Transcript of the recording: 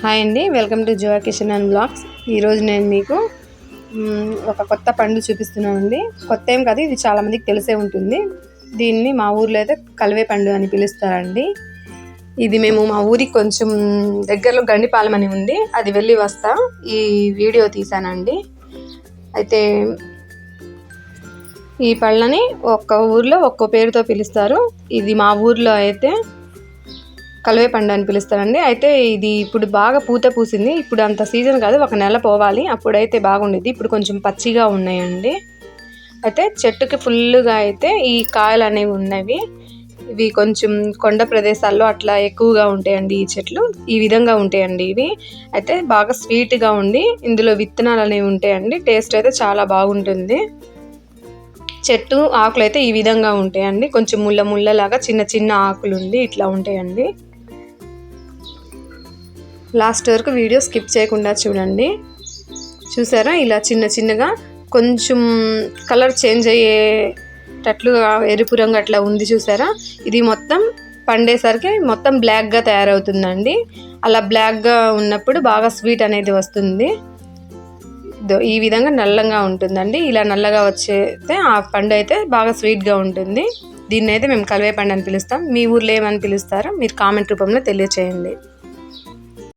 Hi అండి welcome to Juva Kishan and blogs. ఈరోజు నేను మీకు ఒక కొత్త పండు చూపిస్తున్నానండి. కొత్త ఏం కాదు ఇది చాలామందికి తెలిసే ఉంటుంది. దీన్ని మా ఊర్లో అయితే కలివే పండు అని పిలుస్తారండి. ఇది మేము మా ఊరికి కొంచెం దగ్గరలో గండిపాలెం అని ఉంది. అది వెళ్ళి వస్తా. ఈ వీడియో తీసానండి. అయితే ఈ పళ్ళని ఒక్క ఊర్లో ఒక్కో పేరుతో పిలుస్తారు. ఇది మా ఊర్లో అయితే కలువేపండు అని పిలుస్తారండి. అయితే ఇది ఇప్పుడు బాగా పూత పూసింది. ఇప్పుడు అంత సీజన్ కాదు ఒక నెల పోవాలి. అప్పుడైతే బాగుండేది ఇప్పుడు కొంచెం పచ్చిగా ఉన్నాయండి. అయితే చెట్టుకి ఫుల్గా అయితే ఈ కాయలు అనేవి ఉన్నవి. ఇవి కొంచెం కొండ ప్రదేశాల్లో అట్లా ఎక్కువగా ఉంటాయండి ఈ చెట్లు. ఈ విధంగా ఉంటాయండి ఇవి. అయితే బాగా స్వీట్గా ఉండి ఇందులో విత్తనాలు అనేవి ఉంటాయండి. టేస్ట్ అయితే చాలా బాగుంటుంది. చెట్టు ఆకులు అయితే ఈ విధంగా ఉంటాయండి. కొంచెం ముళ్ళ ముళ్ళలాగా చిన్న చిన్న ఆకులు ఉండి ఇట్లా ఉంటాయండి. లాస్ట్ వరకు వీడియో స్కిప్ చేయకుండా చూడండి. చూసారా? ఇలా చిన్న చిన్నగా కొంచెం కలర్ చేంజ్ అయ్యేటట్లుగా ఎరుపు రంగు అట్లా ఉంది చూసారా? ఇది మొత్తం పండేసరికి మొత్తం బ్లాక్గా తయారవుతుందండి. అలా బ్లాక్గా ఉన్నప్పుడు బాగా స్వీట్ అనేది వస్తుంది. ఈ విధంగా నల్లంగా ఉంటుందండి. ఇలా నల్లగా వచ్చేస్తే ఆ పండు అయితే బాగా స్వీట్గా ఉంటుంది. దీన్ని అయితే మేము కలవే పండు అని పిలుస్తాం. మీ ఊర్లో ఏమని పిలుస్తారో మీరు కామెంట్ రూపంలో తెలియచేయండి.